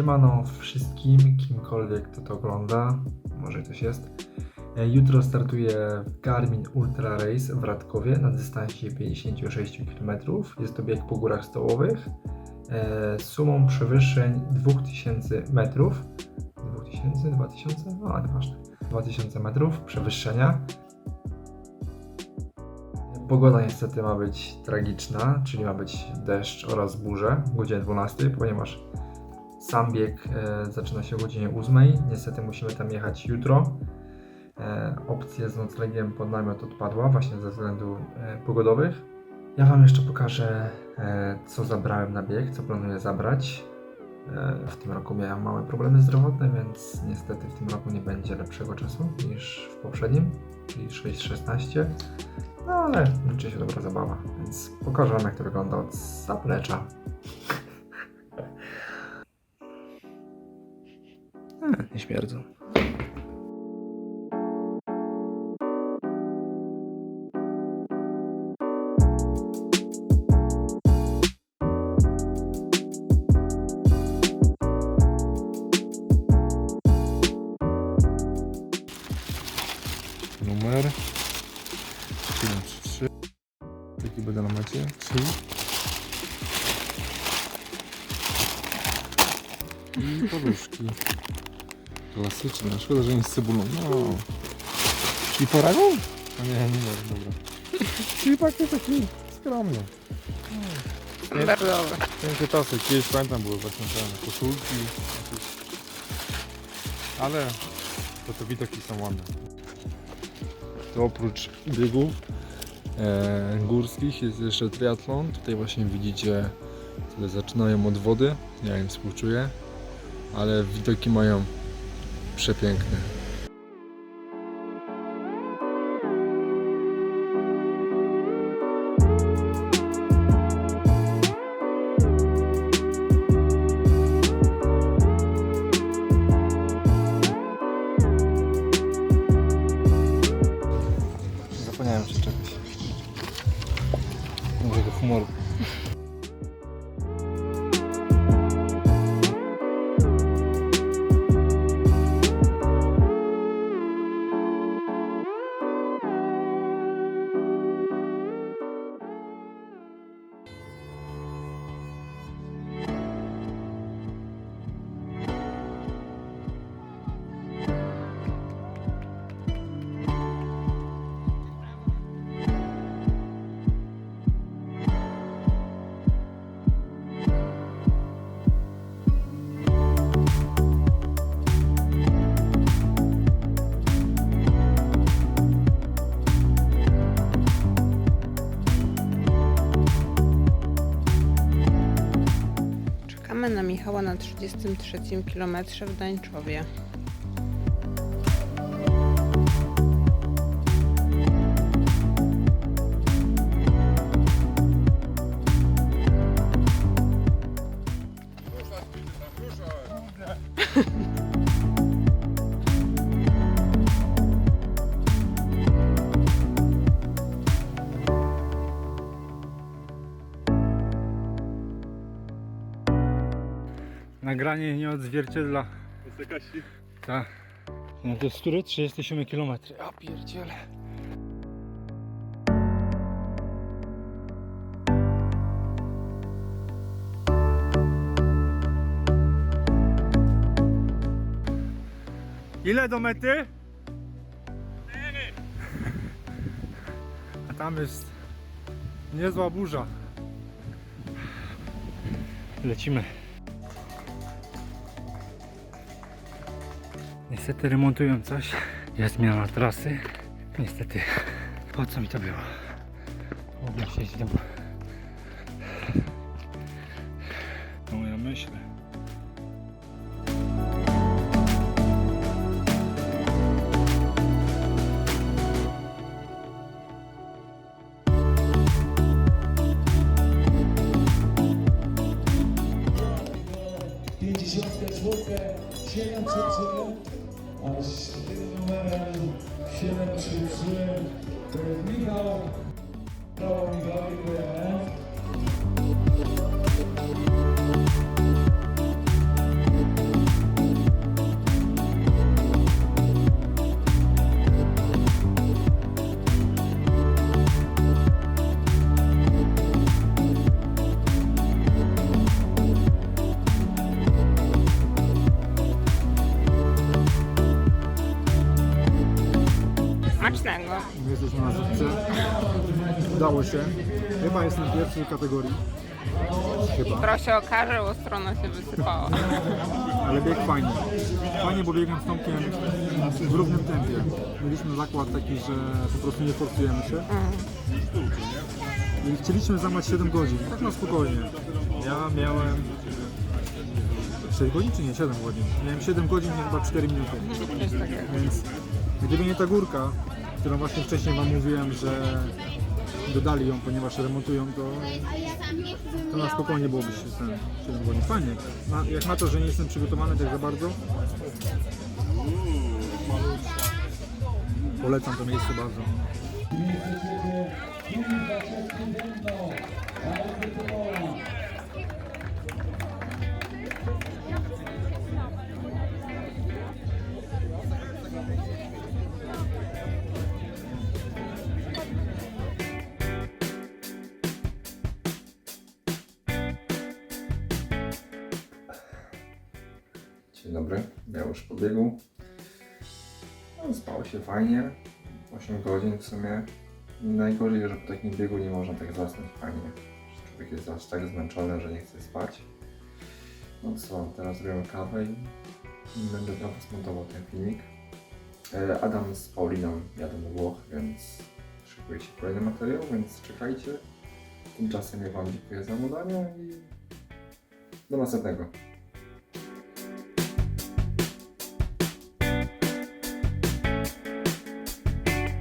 Siemano wszystkim, kimkolwiek kto to ogląda, może ktoś jest. E, Jutro startuje Garmin Ultra Race w Radkowie na dystansie 56 km. Jest to bieg po górach stołowych e, z sumą przewyższeń 2000 metrów. 2000? 2000? No, ale ważne. 2000 metrów przewyższenia. Pogoda niestety ma być tragiczna, czyli ma być deszcz oraz burze o godzinie 12, ponieważ sam bieg e, zaczyna się o godzinie 8. Niestety musimy tam jechać jutro. E, opcja z noclegiem pod namiot odpadła właśnie ze względów e, pogodowych. Ja Wam jeszcze pokażę, co zabrałem na bieg, co planuję zabrać. W tym roku miałem małe problemy zdrowotne, więc niestety w tym roku nie będzie lepszego czasu niż w poprzednim, czyli 6.16. No ale liczy się dobra zabawa, więc pokażę Wam jak to wygląda od zaplecza. Śmierdzą. Numer 733. Jaki będę na mecie? 3. I poduszki. Klasyczne. Szkoda, że nie z cebulą. No. I paragon? A nie, nie ma, dobra. Czyli pakiet taki skromny. No. Bardzo dobre. Piękne czasy. Kiedyś pamiętam były właśnie te koszulki. jakieś. Ale to te widoki są ładne. To oprócz biegów e, górskich jest jeszcze triatlon. Tutaj właśnie widzicie, tyle zaczynają od wody. Ja im współczuję, ale widoki mają przepiękne. Czekamy na Michała na 33 km w Dańczowie. Nagranie nie odzwierciedla. Tak. No to jest który? 37 km. Ja pierdziele. Ile do mety? A tam jest niezła burza. Lecimy. Niestety remontują coś. Jest zmiana trasy. Niestety. Po co mi to było? Mogłem siedzieć w domu. 733 to jest Michał. Brawo Michał, dziękujemy. Smacznego. My jesteśmy na zupce. Udało się. Chyba jestem w kategorii. Chyba. Proszę o karę, bo strona się wysypała. Ale bieg fajny. Fajnie, bo biegam z Tomkiem w równym tempie. Mieliśmy zakład taki, że po prostu nie forsujemy się. I chcieliśmy zamać 7 godzin, tak na spokojnie. Ja miałem 6 godzin czy nie? 7 godzin. Miałem 7 godzin i chyba 4 minuty. Coś takiego. Więc gdyby nie ta górka, którą właśnie wcześniej Wam mówiłem, że dodali ją, ponieważ remontują, to, to na spokojnie byłoby się ten 7 godzin. Fajnie. Na, jak na to, że nie jestem przygotowany tak za bardzo, polecam to miejsce bardzo. Dzień dobry, ja już po biegu. No, spało się fajnie, 8 godzin w sumie. Najgorzej, że po takim biegu nie można tak zasnąć fajnie. Człowiek jest aż tak zmęczony, że nie chce spać. No co, teraz robię kawę i będę trochę smontował ten filmik. E, Adam z Pauliną jadą do Włoch, więc szykuje się kolejny materiał, więc czekajcie. Tymczasem ja Wam dziękuję za oglądanie i do następnego.